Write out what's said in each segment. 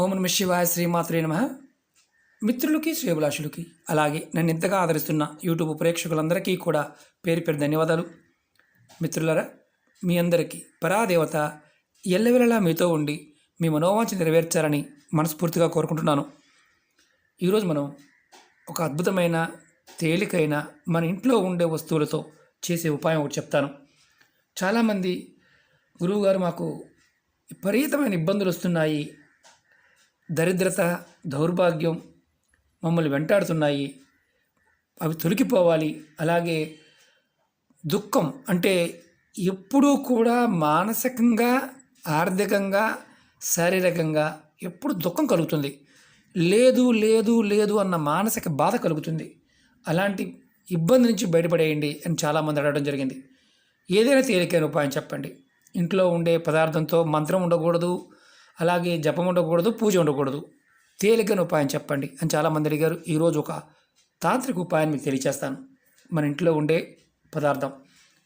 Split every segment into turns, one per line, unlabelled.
ఓం నమ శివాయ శ్రీమాత్రే నమ. మిత్రులకి శ్రేభిలాషులకి అలాగే నన్ను ఇంతగా ఆదరిస్తున్న యూట్యూబ్ ప్రేక్షకులందరికీ కూడా పేరు పేరు ధన్యవాదాలు. మిత్రులరా మీ అందరికీ పరాదేవత ఎల్లవెల్లలా మీతో ఉండి మీ మనోవాంఛ నెరవేర్చాలని మనస్ఫూర్తిగా కోరుకుంటున్నాను. ఈరోజు మనం ఒక అద్భుతమైన తేలికైన మన ఇంట్లో ఉండే వస్తువులతో చేసే ఉపాయం ఒకటి చెప్తాను. చాలామంది గురువుగారు మాకు విపరీతమైన ఇబ్బందులు వస్తున్నాయి దరిద్రత దౌర్భాగ్యం మమ్మల్ని వెంటాడుతున్నాయి. అవి తొలగిపోవాలి. అలాగే దుఃఖం అంటే ఎప్పుడూ కూడా మానసికంగా ఆర్థికంగా శారీరకంగా ఎప్పుడు దుఃఖం కలుగుతుంది. లేదు లేదు లేదు అన్న మానసిక బాధ కలుగుతుంది. అలాంటి ఇబ్బంది నుంచి బయటపడేయండి అని చాలామంది అడగడం జరిగింది. ఏదైనా తేలికైన ఉపాయం చెప్పండి. ఇంట్లో ఉండే పదార్థంతో మంత్రం ఉండకూడదు. అలాగే జపం ఉండకూడదు పూజ ఉండకూడదు. తేలికైన ఉపాయం చెప్పండి అని చాలామంది అడిగారు. ఈరోజు ఒక తాంత్రిక ఉపాయాన్ని మీకు తెలియచేస్తాను. మన ఇంట్లో ఉండే పదార్థం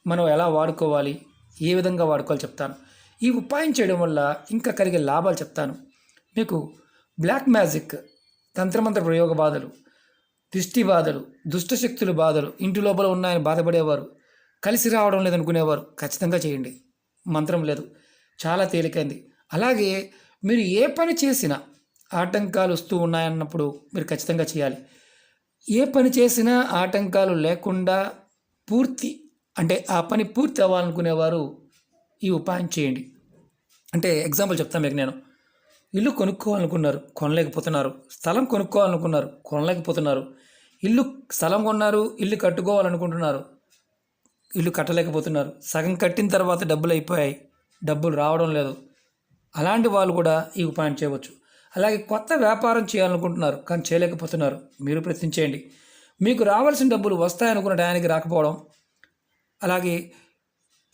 మనం ఎలా వాడుకోవాలి ఏ విధంగా వాడుకోవాలి చెప్తాను. ఈ ఉపాయం చేయడం వల్ల ఇంకా కలిగే లాభాలు చెప్తాను. మీకు బ్లాక్ మ్యాజిక్ తంత్రమంత్ర ప్రయోగ బాధలు దృష్టి బాధలు దుష్టశక్తుల బాధలు ఇంటి లోపల ఉన్నాయని బాధపడేవారు కలిసి రావడం లేదనుకునేవారు ఖచ్చితంగా చేయండి. మంత్రం లేదు. చాలా తేలికైంది. అలాగే మీరు ఏ పని చేసినా ఆటంకాలు వస్తూ ఉన్నాయన్నప్పుడు మీరు ఖచ్చితంగా చేయాలి. ఏ పని చేసినా ఆటంకాలు లేకుండా పూర్తి అంటే ఆ పని పూర్తి అవ్వాలనుకునేవారు ఈ ఉపాయం చేయండి. అంటే ఎగ్జాంపుల్ చెప్తాను మీకు నేను. ఇల్లు కొనుక్కోవాలనుకున్నారు కొనలేకపోతున్నారు. స్థలం కొనుక్కోవాలనుకున్నారు కొనలేకపోతున్నారు. ఇల్లు స్థలం కొన్నారు ఇల్లు కట్టుకోవాలనుకుంటున్నారు. ఇల్లు కట్టలేకపోతున్నారు. సగం కట్టిన తర్వాత డబ్బులు అయిపోయాయి. డబ్బులు రావడం లేదు. అలాంటి వాళ్ళు కూడా ఈ ఉపాయం చేయవచ్చు. అలాగే కొత్త వ్యాపారం చేయాలనుకుంటున్నారు కానీ చేయలేకపోతున్నారు. మీరు ప్రయత్నించేయండి. మీకు రావాల్సిన డబ్బులు వస్తాయనుకున్న టయానికి రాకపోవడం అలాగే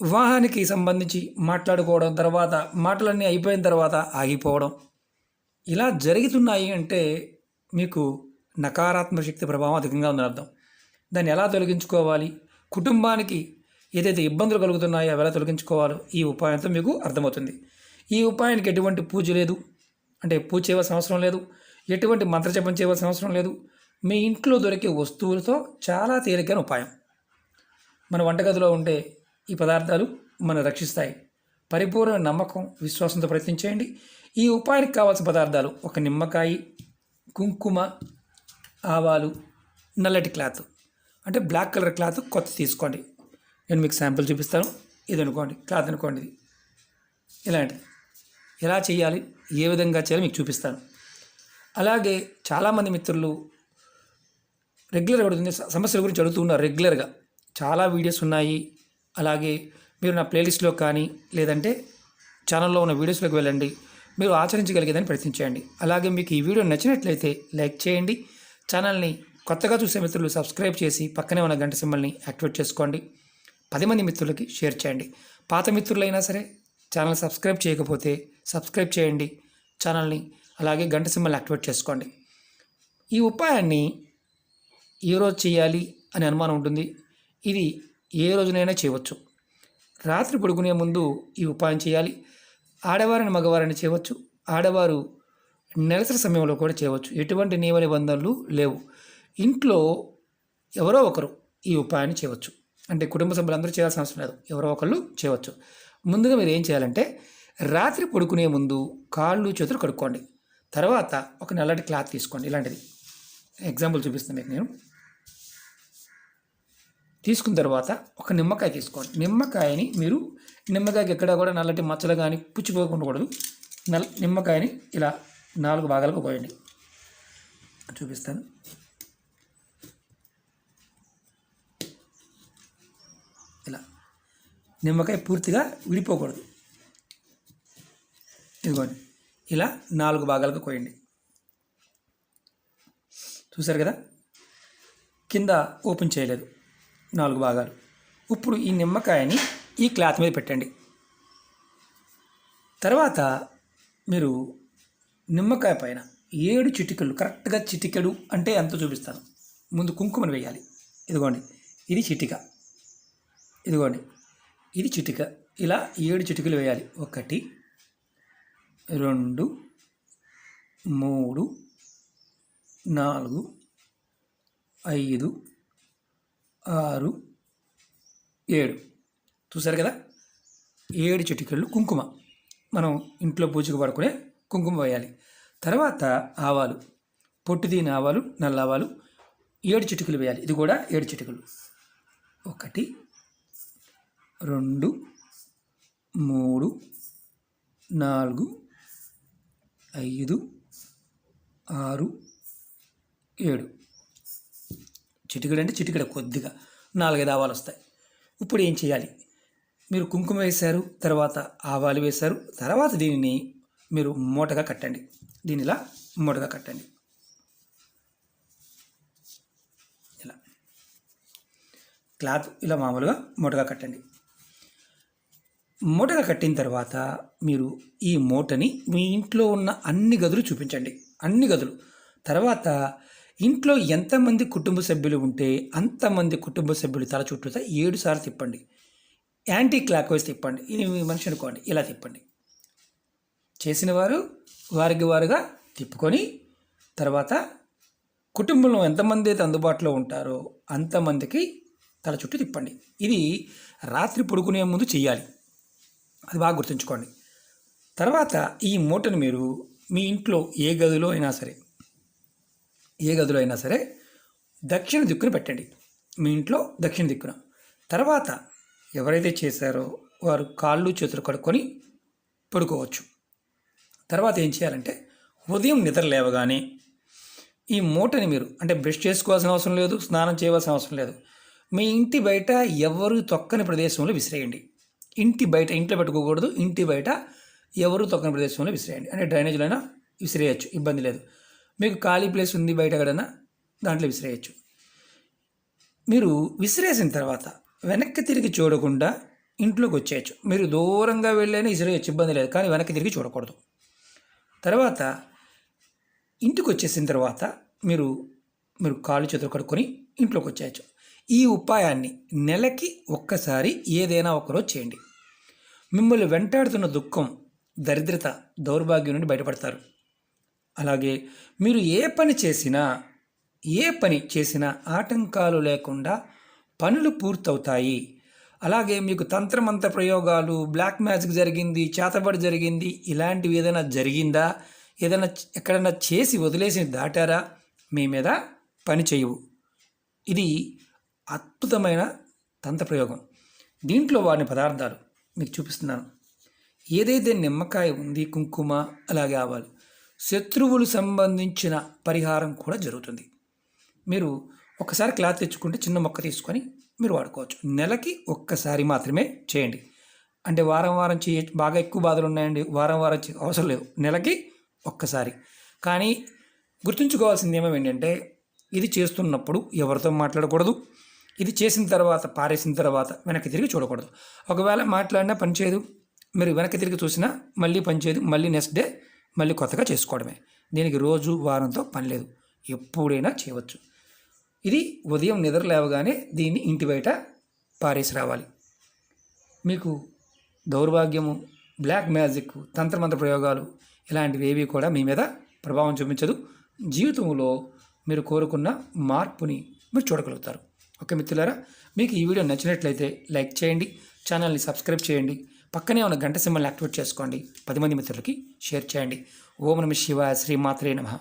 వివాహానికి సంబంధించి మాట్లాడుకోవడం తర్వాత మాటలన్నీ అయిపోయిన తర్వాత ఆగిపోవడం. ఇలా జరుగుతున్నాయి అంటే మీకు నకారాత్మక శక్తి ప్రభావం అధికంగా ఉందని అర్థం. దాన్ని ఎలా తొలగించుకోవాలి? కుటుంబానికి ఏదైతే ఇబ్బందులు కలుగుతున్నాయో అవి ఎలా తొలగించుకోవాలో ఈ ఉపాయంతో మీకు అర్థమవుతుంది. ఈ ఉపాయానికి ఎటువంటి పూజ లేదు. అంటే పూజ చేయవలసిన అవసరం లేదు. ఎటువంటి మంత్రజపం చేయవలసిన అవసరం లేదు. మీ ఇంట్లో దొరికే వస్తువులతో చాలా తేలికైన ఉపాయం. మన వంటగదిలో ఉండే ఈ పదార్థాలు మనం రక్షిస్తాయి. పరిపూర్ణ నమ్మకం విశ్వాసంతో ప్రయత్నించేయండి ఈ ఉపాయానికి కావాల్సిన పదార్థాలు ఒక నిమ్మకాయ కుంకుమ ఆవాలు నల్లటి క్లాత్. అంటే బ్లాక్ కలర్ క్లాత్ కొత్త తీసుకోండి. నేను మీకు శాంపుల్ చూపిస్తాను. ఇది అనుకోండి క్లాత్ అనుకోండి ఇది. ఇలాంటిది. ఎలా చేయాలి ఏ విధంగా చేయాలి మీకు చూపిస్తాను. అలాగే చాలామంది మిత్రులు రెగ్యులర్గా అడుగుతుంది సమస్యల గురించి అడుగుతున్నారు రెగ్యులర్గా. చాలా వీడియోస్ ఉన్నాయి. అలాగే మీరు నా ప్లేలిస్ట్లో కానీ లేదంటే ఛానల్లో ఉన్న వీడియోస్లోకి వెళ్ళండి. మీరు ఆచరించగలిగేదని ప్రయత్నించండి అలాగే మీకు ఈ వీడియో నచ్చినట్లయితే లైక్ చేయండి. ఛానల్ని కొత్తగా చూసే మిత్రులు సబ్స్క్రైబ్ చేసి పక్కనే ఉన్న గంట సింబల్ని యాక్టివేట్ చేసుకోండి. పది మంది మిత్రులకి షేర్ చేయండి. పాత మిత్రులైనా సరే ఛానల్ సబ్స్క్రైబ్ చేయకపోతే సబ్స్క్రైబ్ చేయండి ఛానల్ని అలాగే గంట సింబల్ యాక్టివేట్ చేసుకోండి. ఈ ఉపాయాన్ని ఏ రోజు చేయాలి అని అనుమానం ఉంటుంది. ఇది ఏ రోజునైనా చేయవచ్చు. రాత్రి పడుకునే ముందు ఈ ఉపాయం చేయాలి. ఆడవారిని మగవారిని చేయవచ్చు. ఆడవారు నెలసరి సమయంలో కూడా చేయవచ్చు. ఎటువంటి నియమ నిబంధనలు లేవు. ఇంట్లో ఎవరో ఒకరు ఈ ఉపాయాన్ని చేయవచ్చు. అంటే కుటుంబ సభ్యులందరూ చేయాల్సిన అవసరం లేదు. ఎవరో ఒకళ్ళు చేయవచ్చు. ముందుగా మీరు ఏం చేయాలంటే రాత్రి పడుకునే ముందు కాళ్ళు చేతులు కడుక్కోండి. తర్వాత ఒక నల్లటి క్లాత్ తీసుకోండి. ఇలాంటిది. ఎగ్జాంపుల్ చూపిస్తాను మీకు నేను. తీసుకున్న తర్వాత ఒక నిమ్మకాయ తీసుకోండి. నిమ్మకాయని మీరు నిమ్మకాయకి ఎక్కడ కూడా నల్లటి మచ్చలు కానీ పుచ్చిపోకుండా నల్ నిమ్మకాయని ఇలా నాలుగు భాగాలకు పోయండి. చూపిస్తాను ఇలా నిమ్మకాయ పూర్తిగా విడిపోకూడదు. ఇదిగోండి. ఇలా నాలుగు భాగాలకు కోయండి. చూసారు కదా? కింద ఓపెన్ చేయలేదు. నాలుగు భాగాలు. ఇప్పుడు ఈ నిమ్మకాయని ఈ క్లాత్ మీద పెట్టండి. తర్వాత మీరు నిమ్మకాయ పైన ఏడు చిటికలు కరెక్ట్గా చిటికెడు అంటే ఎంత చూపిస్తాను? ముందు కుంకుమను వేయాలి. ఇదిగోండి. ఇది చిటిక. ఇదిగోండి. ఇది చిటిక. ఇలా ఏడు చిటికలు వేయాలి. ఒకటి రెండు మూడు నాలుగు ఐదు ఆరు ఏడు. చూసారు కదా? ఏడు చిటికలు కుంకుమ. మనం ఇంట్లో పూజకు పడుకునే కుంకుమ వేయాలి. తర్వాత ఆవాలు. పొట్టు దీని ఆవాలు నల్ల ఆవాలు ఏడు చిటికలు వేయాలి. ఇది కూడా ఏడు చిటికలు. ఒకటి రెండు మూడు నాలుగు ఐదు ఆరు ఏడు. చిటికెడు అంటే చిటికెడ కొద్దిగా నాలుగైదు ఆవాలు వస్తాయి. ఇప్పుడు ఏం చేయాలి? మీరు కుంకుమ వేశారు తర్వాత ఆవాలు వేశారు తర్వాత దీనిని మీరు మూటగా కట్టండి. దీని ఇలా మూటగా కట్టండి. ఇలా. క్లాత్ ఇలా మామూలుగా మూటగా కట్టండి. మూటగా కట్టిన తర్వాత మీరు ఈ మూటని మీ ఇంట్లో ఉన్న అన్ని గదులు చూపించండి. అన్ని గదులు. తర్వాత ఇంట్లో ఎంతమంది కుటుంబ సభ్యులు ఉంటే అంతమంది కుటుంబ సభ్యులు తల చుట్టూతా ఏడు సార్లు తిప్పండి. యాంటీ క్లాక్ వైజ్ తిప్పండి. ఇది మీ మనిషి అనుకోండి. ఇలా తిప్పండి. చేసిన వారు వారికి వారుగా తిప్పుకొని తర్వాత కుటుంబంలో ఎంతమంది అయితే అందుబాటులో ఉంటారో అంతమందికి తల చుట్టూ తిప్పండి. ఇది రాత్రి పడుకునే ముందు చేయాలి అది బాగా గుర్తుంచుకోండి. తర్వాత ఈ మూటను మీరు మీ ఇంట్లో ఏ గదిలో అయినా సరే ఏ గదిలో అయినా సరే దక్షిణ దిక్కున పెట్టండి. మీ ఇంట్లో దక్షిణ దిక్కున. తర్వాత ఎవరైతే చేశారో వారు కాళ్ళు చేతులు కడుక్కొని పడుకోవచ్చు. తర్వాత ఏం చేయాలంటే ఉదయం నిద్ర లేవగానే ఈ మూటని మీరు అంటే బ్రష్ చేసుకోవాల్సిన అవసరం లేదు స్నానం చేయవలసిన అవసరం లేదు. మీ ఇంటి బయట ఎవరు తొక్కని ప్రదేశంలో విసిరేయండి. ఇంటి బయట ఇంట్లో పెట్టుకోకూడదు. ఇంటి బయట ఎవరు తొక్కని ప్రదేశంలో విసిరేయండి. అంటే డ్రైనేజ్లో అయినా విసిరేయచ్చు. ఇబ్బంది లేదు. మీకు ఖాళీ ప్లేస్ ఉంది బయట ఎక్కడైనా దాంట్లో విసిరేయచ్చు. మీరు విసిరేసిన తర్వాత వెనక్కి తిరిగి చూడకుండా ఇంట్లోకి వచ్చేయచ్చు. మీరు దూరంగా వెళ్ళైనా విసిరేయచ్చు. ఇబ్బంది లేదు. కానీ వెనక్కి తిరిగి చూడకూడదు. తర్వాత ఇంటికి వచ్చేసిన తర్వాత మీరు మీరు కాళ్ళు చేతులు కడుక్కొని ఇంట్లోకి వచ్చేయచ్చు. ఈ ఉపాయాన్ని నెలకి ఒక్కసారి ఏదైనా ఒకరోజు చేయండి. మిమ్మల్ని వెంటాడుతున్న దుఃఖం దరిద్రత దౌర్భాగ్యం నుండి బయటపడతారు. అలాగే మీరు ఏ పని చేసినా ఏ పని చేసినా ఆటంకాలు లేకుండా పనులు పూర్తవుతాయి. అలాగే మీకు తంత్రమంత్ర ప్రయోగాలు బ్లాక్ మ్యాజిక్ జరిగింది చేతబడి జరిగింది ఇలాంటివి ఏదైనా జరిగిందా? ఏదైనా ఎక్కడైనా చేసి వదిలేసి దాటారా? మీ మీద పని చేయవు. ఇది అద్భుతమైన తంత్ర ప్రయోగం. దీంట్లో వాడిన పదార్థాలు మీకు చూపిస్తున్నాను. ఏదైతే నిమ్మకాయ ఉంది కుంకుమ అలాగే ఆవాలు శత్రువులు సంబంధించిన పరిహారం కూడా జరుగుతుంది. మీరు ఒకసారి క్లాత్ తెచ్చుకుంటే చిన్న మొక్క తీసుకొని మీరు వాడుకోవచ్చు. నెలకి ఒక్కసారి మాత్రమే చేయండి. అంటే వారం వారం చేయ బాగా ఎక్కువ బాధలు ఉన్నాయండి వారం వారం చే అవసరం లేదు. నెలకి ఒక్కసారి. కానీ గుర్తుంచుకోవాల్సింది ఏమేమి ఏంటంటే ఇది చేస్తున్నప్పుడు ఎవరితో మాట్లాడకూడదు. ఇది చేసిన తర్వాత పారేసిన తర్వాత వెనక్కి తిరిగి చూడకూడదు. ఒకవేళ మాట్లాడినా పనిచేయదు మీరు వెనక్కి తిరిగి చూసినా మళ్ళీ పనిచేయదు మళ్ళీ నెక్స్ట్ డే మళ్ళీ కొత్తగా చేసుకోవడమే. దీనికి రోజు వారంతో పని లేదు. ఎప్పుడైనా చేయవచ్చు. ఇది ఉదయం నిద్ర లేవగానే దీన్ని ఇంటి బయట పారేసి రావాలి. మీకు దౌర్భాగ్యము బ్లాక్ మ్యాజిక్ తంత్రమంత్ర ప్రయోగాలు ఇలాంటివి ఏవి కూడా మీ మీద ప్రభావం చూపించదు. జీవితంలో మీరు కోరుకున్న మార్పుని మీరు చూడగలుగుతారు. ఓకే మిత్రులారా మీకు ఈ వీడియో నచ్చినట్లయితే లైక్ చేయండి ఛానల్ని సబ్స్క్రైబ్ చేయండి పక్కనే ఉన్న గంట సింబల్ని యాక్టివేట్ చేసుకోండి పది మంది మిత్రులకి షేర్ చేయండి. ఓం నమ శివ శ్రీమాత్రే నమః.